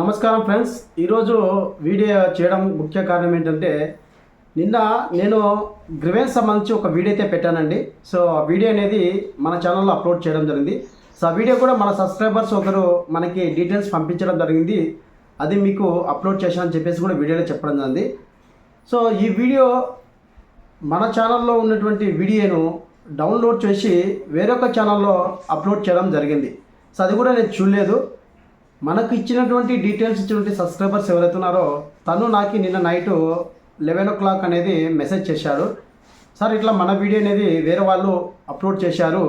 నమస్కారం ఫ్రెండ్స్. ఈరోజు వీడియో చేయడం ముఖ్య కారణం ఏంటంటే నిన్న నేను గ్రివెన్స్ సంబంధించి ఒక వీడియో అయితే పెట్టానండి. సో ఆ వీడియో అనేది మన ఛానల్లో అప్లోడ్ చేయడం జరిగింది. సో ఆ వీడియో కూడా మన సబ్స్క్రైబర్స్ ఒకరు మనకి డీటెయిల్స్ పంపించడం జరిగింది. అది మీకు అప్లోడ్ చేశానని చెప్పేసి కూడా వీడియోలో చెప్పడం జరిగింది. సో ఈ వీడియో మన ఛానల్లో ఉన్నటువంటి వీడియోను డౌన్లోడ్ చేసి వేరొక ఛానల్లో అప్లోడ్ చేయడం జరిగింది. సో అది కూడా నేను చూడలేదు. మనకు ఇచ్చినటువంటి డీటెయిల్స్ ఇచ్చినటువంటి సబ్స్క్రైబర్స్ ఎవరైతే ఉన్నారో తను నాకు నిన్న నైట్ లెవెన్ ఓ క్లాక్ అనేది మెసేజ్ చేశాడు. సార్ ఇట్లా మన వీడియో అనేది వేరే వాళ్ళు అప్లోడ్ చేశారు.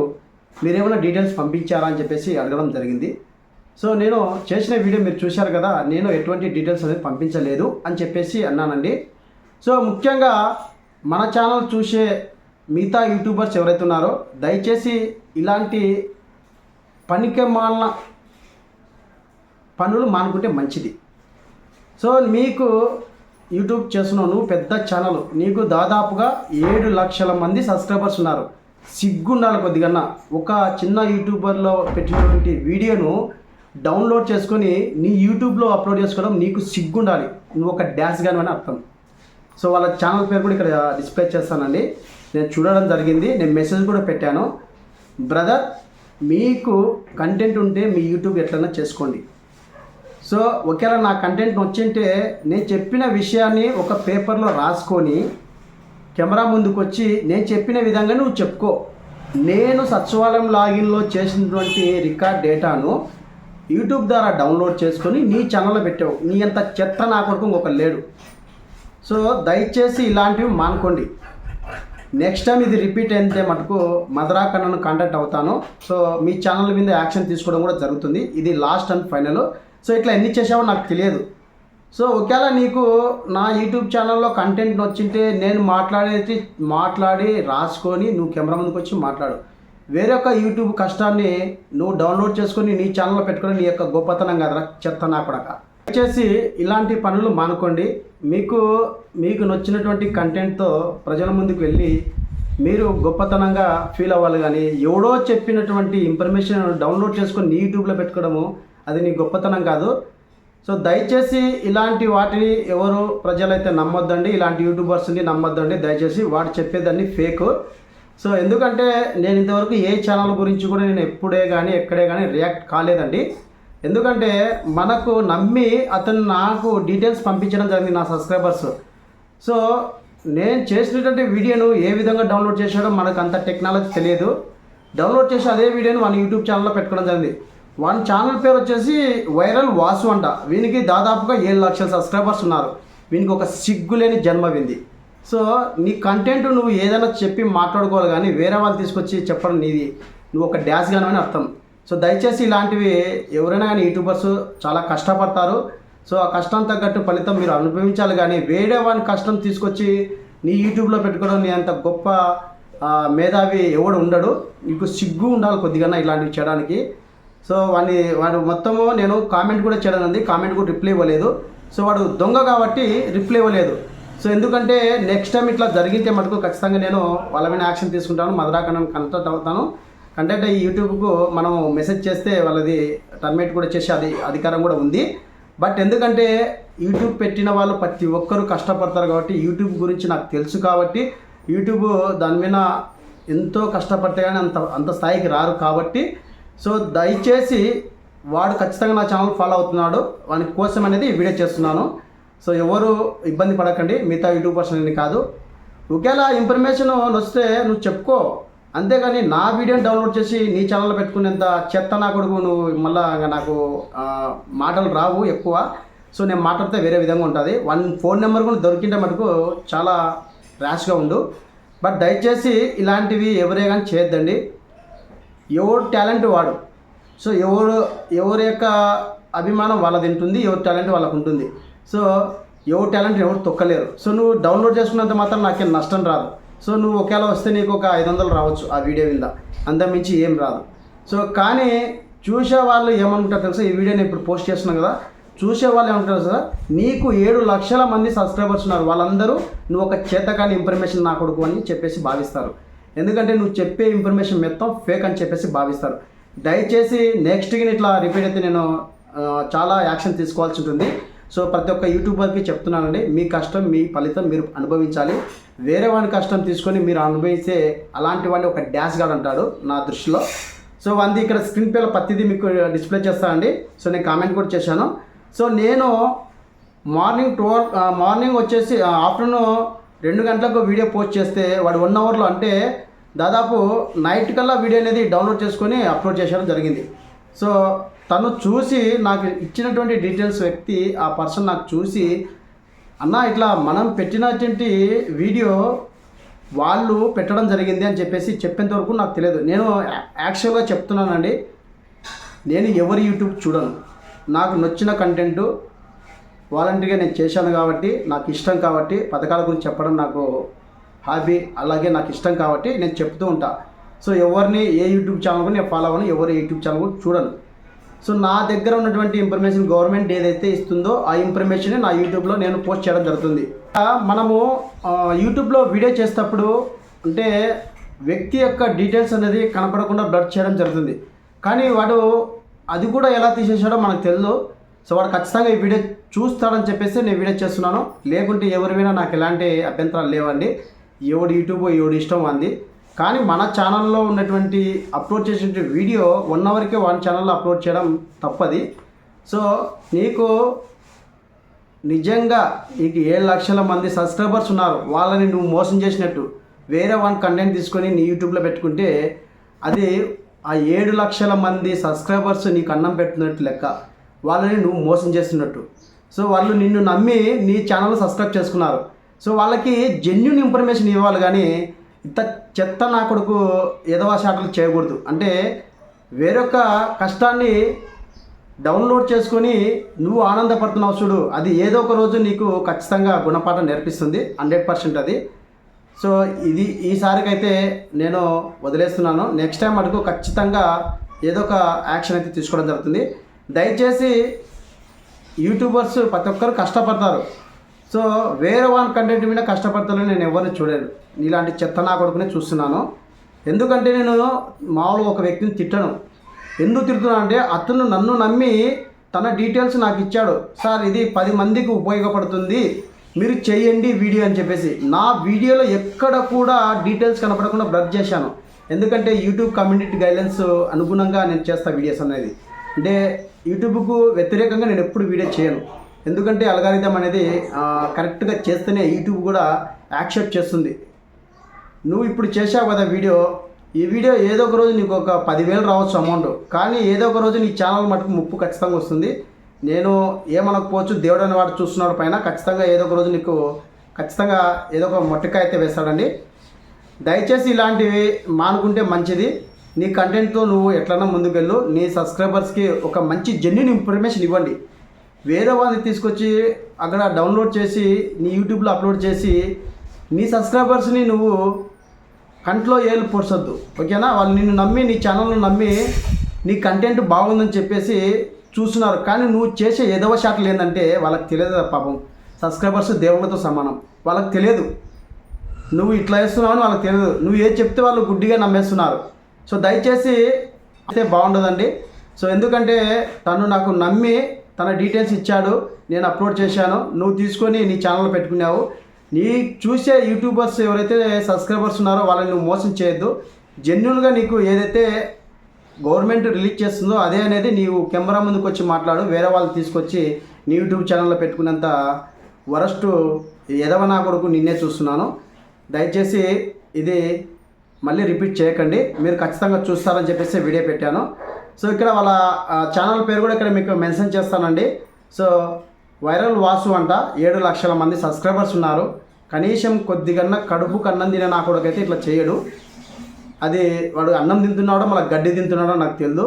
మీరేమైనా డీటెయిల్స్ పంపించారా అని చెప్పేసి అడగడం జరిగింది. సో నేను చేసిన వీడియో మీరు చూశారు కదా నేను ఎటువంటి డీటెయిల్స్ అనేది పంపించలేదు అని చెప్పేసి అన్నానండి. సో ముఖ్యంగా మన ఛానల్ చూసే మిగతా యూట్యూబర్స్ ఎవరైతే ఉన్నారో దయచేసి ఇలాంటి పనికిమాలిన పనులు మానుకుంటే మంచిది. సో మీకు యూట్యూబ్ చేస్తున్నావు నువ్వు పెద్ద ఛానల్ నీకు దాదాపుగా ఏడు లక్షల మంది సబ్స్క్రైబర్స్ ఉన్నారు. సిగ్గుండాలి కొద్దిగా ఒక చిన్న యూట్యూబర్లో పెట్టినటువంటి వీడియోను డౌన్లోడ్ చేసుకొని నీ యూట్యూబ్లో అప్లోడ్ చేసుకోవడం నీకు సిగ్గుండాలి నువ్వు ఒక డ్యాన్స్ గాను అని అర్థం. సో వాళ్ళ ఛానల్ పేరు కూడా ఇక్కడ డిస్ప్లే చేస్తానండి. నేను చూడడం జరిగింది. నేను మెసేజ్ కూడా పెట్టాను. బ్రదర్ మీకు కంటెంట్ ఉంటే మీ యూట్యూబ్ ఎట్లైనా చేసుకోండి. సో ఒకవేళ నా కంటెంట్ వచ్చింటే నేను చెప్పిన విషయాన్ని ఒక పేపర్లో రాసుకొని కెమెరా ముందుకు వచ్చి నేను చెప్పిన విధంగా నువ్వు చెప్పుకో. నేను సచివాలయం లాగిన్లో చేసినటువంటి రికార్డ్ డేటాను యూట్యూబ్ ద్వారా డౌన్లోడ్ చేసుకొని నీ ఛానల్లో పెట్టావు. నీ అంత చెత్త నా కొరకు ఇంకొక లేడు. సో దయచేసి ఇలాంటివి మానుకోండి. నెక్స్ట్ టైం ఇది రిపీట్ అయితే మటుకు మదరాక కాంటాక్ట్ అవుతాను. సో మీ ఛానల్ మీద యాక్షన్ తీసుకోవడం కూడా జరుగుతుంది. ఇది లాస్ట్ అండ్ ఫైనల్ సో ఇట్లా ఎన్ని చేసావో నాకు తెలియదు. సో ఒకవేళ నీకు నా యూట్యూబ్ ఛానల్లో కంటెంట్ వచ్చింటే నేను మాట్లాడేది మాట్లాడి రాసుకొని నువ్వు కెమెరా ముందుకు వచ్చి మాట్లాడు. వేరొక యూట్యూబ్ కష్టాన్ని నువ్వు డౌన్లోడ్ చేసుకొని నీ ఛానల్లో పెట్టుకొని నీ యొక్క గొప్పతనం కదరా చెత్త నా దయచేసి ఇలాంటి పనులు మానుకోండి. మీకు మీకు నచ్చినటువంటి కంటెంట్తో ప్రజల ముందుకు వెళ్ళి మీరు గొప్పతనంగా ఫీల్ అవ్వాలి కానీ ఎవడో చెప్పినటువంటి ఇన్ఫర్మేషన్ డౌన్లోడ్ చేసుకొని నీ యూట్యూబ్లో పెట్టుకోవడము అది నీ గొప్పతనం కాదు. సో దయచేసి ఇలాంటి వాటిని ఎవరు ప్రజలైతే నమ్మొద్దండి ఇలాంటి యూట్యూబర్స్ని నమ్మొద్దండి దయచేసి వాడు చెప్పేదాన్ని ఫేక్. సో ఎందుకంటే నేను ఇంతవరకు ఏ ఛానల్ గురించి కూడా నేను ఎప్పుడే కానీ ఎక్కడే కానీ రియాక్ట్ కాలేదండి. ఎందుకంటే మనకు నమ్మి అతను నాకు డీటెయిల్స్ పంపించడం జరిగింది నా సబ్స్క్రైబర్స్. సో నేను చేసినటువంటి వీడియోను ఏ విధంగా డౌన్లోడ్ చేశాడో మనకు అంత టెక్నాలజీ తెలియదు. డౌన్లోడ్ చేసి అదే వీడియోని మన యూట్యూబ్ ఛానల్లో పెట్టుకోవడం జరిగింది. వన్ ఛానల్ పేరు వచ్చేసి వైరల్ వాసు అంట. వీనికి దాదాపుగా ఏడు లక్షల సబ్స్క్రైబర్స్ ఉన్నారు. వీనికి ఒక సిగ్గులేని జన్మ వింది. సో నీ కంటెంట్ నువ్వు ఏదైనా చెప్పి మాట్లాడుకోవాలి కానీ వేరే వాళ్ళు తీసుకొచ్చి చెప్పడం నీది. నువ్వు ఒక డ్యాష్ గాను అని అర్థం. సో దయచేసి ఇలాంటివి ఎవరైనా కానీ యూట్యూబర్స్ చాలా కష్టపడతారు. సో ఆ కష్టం తగ్గట్టు ఫలితం మీరు అనుభవించాలి కానీ వేరే వాడిని కష్టం తీసుకొచ్చి నీ యూట్యూబ్లో పెట్టుకోవడం నీ అంత గొప్ప మేధావి ఎవడు ఉండడు. నీకు సిగ్గు ఉండాలి కొద్దిగా ఇలాంటివి చేయడానికి. సో వాడిని వాడు మొత్తము నేను కామెంట్ కూడా చేయడం ఉంది కామెంట్ కూడా రిప్లై ఇవ్వలేదు. సో వాడు దొంగ కాబట్టి రిప్లై ఇవ్వలేదు. సో ఎందుకంటే నెక్స్ట్ టైం ఇట్లా జరిగితే మటుకు ఖచ్చితంగా నేను వాళ్ళ మీద యాక్షన్ తీసుకుంటాను మదరాకన్నా కన్సల్ట్ అవుతాను కంటెంట్ ఈ యూట్యూబ్కు మనం మెసేజ్ చేస్తే వాళ్ళది టర్మినేట్ కూడా చేసే అది అధికారం కూడా ఉంది. బట్ ఎందుకంటే యూట్యూబ్ పెట్టిన వాళ్ళు ప్రతి ఒక్కరూ కష్టపడతారు కాబట్టి యూట్యూబ్ గురించి నాకు తెలుసు కాబట్టి యూట్యూబ్ దాని మీద ఎంతో కష్టపడితే కానీ అంత అంత స్థాయికి రారు కాబట్టి సో దయచేసి వాడు ఖచ్చితంగా నా ఛానల్ ఫాలో అవుతున్నాడు. వాని కోసం అనేది వీడియో చేస్తున్నాను. సో ఎవరు ఇబ్బంది పడకండి. మిగతా యూట్యూబర్స్ అనేది కాదు. ఒకేలా ఇన్ఫర్మేషన్ వస్తే నువ్వు చెప్పుకో. అంతేగాని నా వీడియోని డౌన్లోడ్ చేసి నీ ఛానల్లో పెట్టుకునేంత చెత్త నా కొడుకు నువ్వు మళ్ళీ నాకు మాటలు రావు ఎక్కువ. సో నేను మాట్లాడితే వేరే విధంగా ఉంటుంది. వన్ ఫోన్ నెంబర్ కూడా దొరికింటే మటుకు చాలా ర్యాష్గా ఉండు. బట్ దయచేసి ఇలాంటివి ఎవరే కానీ చేయొద్దండి. ఎవరు టాలెంట్ వాడు. సో ఎవరు ఎవరి యొక్క అభిమానం వాళ్ళది ఉంటుంది ఎవరి టాలెంట్ వాళ్ళకు ఉంటుంది సో ఎవరి టాలెంట్ ఎవరు తొక్కలేరు. సో నువ్వు డౌన్లోడ్ చేసుకున్నంత మాత్రం నాకేం నష్టం రాదు. సో నువ్వు ఒకవేళ వస్తే నీకు ఒక ఐదు వందలు రావచ్చు ఆ వీడియో మీద అంతమించి ఏం రాదు. సో కానీ చూసే వాళ్ళు ఏమనుకుంటారు తెలుసా? ఈ వీడియోని ఇప్పుడు పోస్ట్ చేస్తున్నాను కదా. చూసే వాళ్ళు ఏమంటారు సార్ నీకు ఏడు లక్షల మంది సబ్స్క్రైబర్స్ ఉన్నారు. వాళ్ళందరూ నువ్వు ఒక చేతకాని ఇన్ఫర్మేషన్ నా కొడుకు అని చెప్పేసి భావిస్తారు. ఎందుకంటే నువ్వు చెప్పే ఇన్ఫర్మేషన్ మొత్తం ఫేక్ అని చెప్పేసి భావిస్తారు. దయచేసి నెక్స్ట్ ఇట్లా రిపీట్ అయితే నేను చాలా యాక్షన్ తీసుకోవాల్సి ఉంటుంది. సో ప్రతి ఒక్క యూట్యూబర్కి చెప్తున్నానండి మీ కష్టం మీ ఫలితం మీరు అనుభవించాలి. వేరే వాడి కష్టం తీసుకొని మీరు అనుభవిస్తే అలాంటి వాడిని ఒక డ్యాష్ గార్డ్ అంటాడు నా దృష్టిలో. సో వంది ఇక్కడ స్క్రీన్ పేలో ప్రతిదీ మీకు డిస్ప్లే చేస్తానండి. సో నేను కామెంట్ కూడా చేశాను. సో నేను మార్నింగ్ టోర్ మార్నింగ్ వచ్చేసి ఆఫ్టర్నూన్ రెండు గంటలకు వీడియో పోస్ట్ చేస్తే వాడు వన్ అవర్లో అంటే దాదాపు నైట్ కల్లా వీడియో అనేది డౌన్లోడ్ చేసుకొని అప్లోడ్ చేయడం జరిగింది. సో తను చూసి నాకు ఇచ్చినటువంటి డీటెయిల్స్ వ్యక్తి ఆ పర్సన్ నాకు చూసి అన్న ఇట్లా మనం పెట్టినటువంటి వీడియో వాళ్ళు పెట్టడం జరిగింది అని చెప్పేసి చెప్పేంత వరకు నాకు తెలియదు. నేను యాక్చువల్గా చెప్తున్నానండి. నేను ఎవరి యూట్యూబ్ చూడను. నాకు నచ్చిన కంటెంట్ వాలంటీర్గా నేను చేశాను కాబట్టి నాకు ఇష్టం కాబట్టి పథకాల గురించి చెప్పడం నాకు హాబీ అలాగే నాకు ఇష్టం కాబట్టి నేను చెప్తూ ఉంటా. సో ఎవరిని ఏ యూట్యూబ్ ఛానల్ కూడా నేను ఫాలో అవ్వను ఎవరు యూట్యూబ్ ఛానల్ కూడా చూడను. సో నా దగ్గర ఉన్నటువంటి ఇన్ఫర్మేషన్ గవర్నమెంట్ ఏదైతే ఇస్తుందో ఆ ఇన్ఫర్మేషన్ నా యూట్యూబ్లో నేను పోస్ట్ చేయడం జరుగుతుంది. మనము యూట్యూబ్లో వీడియో చేసేటప్పుడు అంటే వ్యక్తి యొక్క డీటెయిల్స్ అనేది కనపడకుండా బ్లడ్ చేయడం జరుగుతుంది. కానీ వాడు అది కూడా ఎలా తీసేసాడో మనకు తెలియదు సో వాడు ఖచ్చితంగా ఈ వీడియో చూస్తాడని చెప్పేసి నేను వీడియో చేస్తున్నాను. లేకుంటే ఎవరివైనా నాకు ఎలాంటి అభ్యంతరాలు లేవండి. ఎవడు యూట్యూబ్ ఎవడు ఇష్టం అంది. కానీ మన ఛానల్లో ఉన్నటువంటి అప్లోడ్ చేసిన వీడియో వన్ అవర్కే వన్ ఛానల్లో అప్లోడ్ చేయడం తప్పది. సో నీకు నిజంగా నీకు ఏడు లక్షల మంది సబ్స్క్రైబర్స్ ఉన్నారు. వాళ్ళని నువ్వు మోసం చేసినట్టు. వేరే వన్ కంటెంట్ తీసుకొని నీ యూట్యూబ్లో పెట్టుకుంటే అది ఆ ఏడు లక్షల మంది సబ్స్క్రైబర్స్ నీకు అన్నం పెట్టినట్టు లెక్క. వాళ్ళని నువ్వు మోసం చేస్తున్నట్టు. సో వాళ్ళు నిన్ను నమ్మి నీ ఛానల్ సబ్స్క్రైబ్ చేసుకున్నారు. సో వాళ్ళకి జెన్యున్ ఇన్ఫర్మేషన్ ఇవ్వాలి కానీ ఇంత చెత్త నా కొడుకు ఎదవా షాటలు చేయకూడదు. అంటే వేరొక కష్టాన్ని డౌన్లోడ్ చేసుకొని నువ్వు ఆనందపడుతున్నావు చూడు అది ఏదో ఒక రోజు నీకు ఖచ్చితంగా గుణపాఠం నేర్పిస్తుంది హండ్రెడ్ పర్సెంట్ అది. సో ఇది ఈసారికైతే నేను వదిలేస్తున్నాను. నెక్స్ట్ టైం మటుకు ఖచ్చితంగా ఏదో ఒక యాక్షన్ అయితే తీసుకోవడం జరుగుతుంది. దయచేసి యూట్యూబర్స్ ప్రతి ఒక్కరు కష్టపడతారు. సో వేరే వన్ కంటెంట్ మీద కష్టపడతారని నేను ఎవరిని చూడలేదు. ఇలాంటి చెత్త నా కొడుకునే చూస్తున్నాను. ఎందుకంటే నేను మామూలుగా ఒక వ్యక్తిని తిట్టను. ఎందుకు తిడుతున్నా అంటే అతను నన్ను నమ్మి తన డీటెయిల్స్ నాకు ఇచ్చాడు. సార్ ఇది పది మందికి ఉపయోగపడుతుంది. మీరు చేయండి వీడియో అని చెప్పేసి. నా వీడియోలో ఎక్కడ కూడా డీటెయిల్స్ కనపడకుండా బ్లర్ చేశాను. ఎందుకంటే యూట్యూబ్ కమ్యూనిటీ గైడ్లైన్స్ అనుగుణంగా నేను చేస్తా వీడియోస్ అనేది. అంటే యూట్యూబ్కు వ్యతిరేకంగా నేను ఎప్పుడు వీడియో చేయను. ఎందుకంటే అల్గారిథం అనేది కరెక్ట్గా చేస్తేనే యూట్యూబ్ కూడా యాక్సెప్ట్ చేస్తుంది. నువ్వు ఇప్పుడు చేసావు కదా వీడియో ఈ వీడియో ఏదో ఒక రోజు నీకు ఒక పదివేలు రావచ్చు అమౌంట్ కానీ ఏదో ఒక రోజు నీ ఛానల్ మటుకు ముప్పు ఖచ్చితంగా వస్తుంది. నేను ఏమనకపోవచ్చు దేవుడు అని వాడు చూస్తున్నాడు పైన ఖచ్చితంగా ఏదో ఒక రోజు నీకు ఖచ్చితంగా ఏదో ఒక మొట్టకాయ అయితే వేస్తాడండి. దయచేసి ఇలాంటివి మానుకుంటే మంచిది. నీ కంటెంట్తో నువ్వు ఎట్లన్నా ముందుకెళ్ళు. నీ సబ్స్క్రైబర్స్కి ఒక మంచి జెన్యున్ ఇన్ఫర్మేషన్ ఇవ్వండి. వేరే వాళ్ళని తీసుకొచ్చి అక్కడ డౌన్లోడ్ చేసి నీ యూట్యూబ్లో అప్లోడ్ చేసి నీ సబ్స్క్రైబర్స్ని నువ్వు కంట్లో ఏలు పొరసొద్దు ఓకేనా? వాళ్ళు నిన్ను నమ్మి నీ ఛానల్ను నమ్మి నీ కంటెంట్ బాగుందని చెప్పేసి చూస్తున్నారు. కానీ నువ్వు చేసే ఎదవ షాట్లు ఏంటంటే వాళ్ళకి తెలియదు పాపం. సబ్స్క్రైబర్స్ దేవుళ్ళతో సమానం. వాళ్ళకి తెలియదు. నువ్వు ఇట్లా వేస్తున్నావు అని వాళ్ళకి తెలియదు. నువ్వు ఏది చెప్తే వాళ్ళు గుడ్డిగా నమ్మేస్తున్నారు. సో దయచేసి అయితే బాగుండదండి. సో ఎందుకంటే తను నాకు నమ్మి తన డీటెయిల్స్ ఇచ్చాడు నేను అప్లోడ్ చేశాను. నువ్వు తీసుకొని నీ ఛానల్ పెట్టుకున్నావు. నీ చూసే యూట్యూబర్స్ ఎవరైతే సబ్స్క్రైబర్స్ ఉన్నారో వాళ్ళని నువ్వు మోసం చేయొద్దు. జెన్యున్గా నీకు ఏదైతే గవర్నమెంట్ రిలీజ్ చేస్తుందో అదే అనేది నీవు కెమెరా ముందుకు వచ్చి మాట్లాడు. వేరే వాళ్ళు తీసుకొచ్చి నీ యూట్యూబ్ ఛానల్లో పెట్టుకున్నంత వరస్ట్ ఎదవనా కొడుకు నిన్నే చూస్తున్నాను. దయచేసి ఇది మళ్ళీ రిపీట్ చేయకండి. మీరు ఖచ్చితంగా చూస్తారని చెప్పేసి వీడియో పెట్టాను. సో ఇక్కడ వాళ్ళ ఛానల్ పేరు కూడా ఇక్కడ మీకు మెన్షన్ చేస్తానండి. సో వైరల్ వాసు అంట ఏడు లక్షల మంది సబ్స్క్రైబర్స్ ఉన్నారు. కనీసం కొద్దిగన్నా కడుపు కన్నం తినే నా కొడుకైతే ఇట్లా చేయడు. అది వాడు అన్నం తింటున్నాడో మళ్ళీ గడ్డి తింటున్నాడో నాకు తెలియదు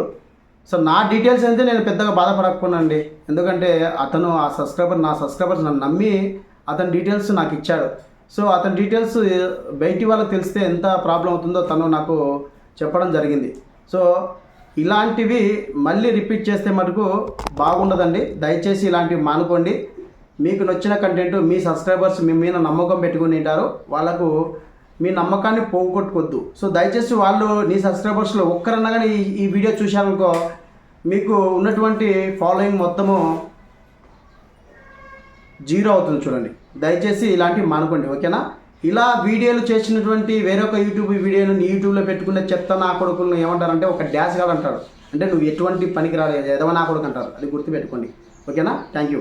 సో నా డీటెయిల్స్ అయితే నేను పెద్దగా బాధపడకపోనండి. ఎందుకంటే అతను ఆ సబ్స్క్రైబర్ నా సబ్స్క్రైబర్స్ నన్ను నమ్మి అతని డీటెయిల్స్ నాకు ఇచ్చాడు. సో అతని డీటెయిల్స్ బయటి వాళ్ళకి తెలిస్తే ఎంత ప్రాబ్లం అవుతుందో తను నాకు చెప్పడం జరిగింది. సో ఇలాంటివి మళ్ళీ రిపీట్ చేస్తే మటుకు బాగుండదండి. దయచేసి ఇలాంటివి మానుకోండి. మీకు నచ్చిన కంటెంట్ మీ సబ్స్క్రైబర్స్ మీ మీద నమ్మకం పెట్టుకుని ఉంటారు వాళ్ళకు మీ నమ్మకాన్ని పోగొట్టుకోవద్దు సో దయచేసి వాళ్ళు నీ సబ్స్క్రైబర్స్లో ఒక్కరన్నా కానీ ఈ- వీడియో చూశారనుకో మీకు ఉన్నటువంటి ఫాలోయింగ్ మొత్తము జీరో అవుతుంది చూడండి. దయచేసి ఇలాంటివి మానుకోండి ఓకేనా? ఇలా వీడియోలు చేసినటువంటి వేరొక యూట్యూబ్ వీడియోను నీ యూట్యూబ్లో పెట్టుకునే చెత్త నా కొడుకులను ఏమంటారంటే ఒక డ్యాష్ గాడు అంటారు. అంటే నువ్వు ఎటువంటి పనికి రాలేదు ఎదవ నా కొడుకు అంటారు. అది గుర్తుపెట్టుకోండి. ఓకేనా? Thank you.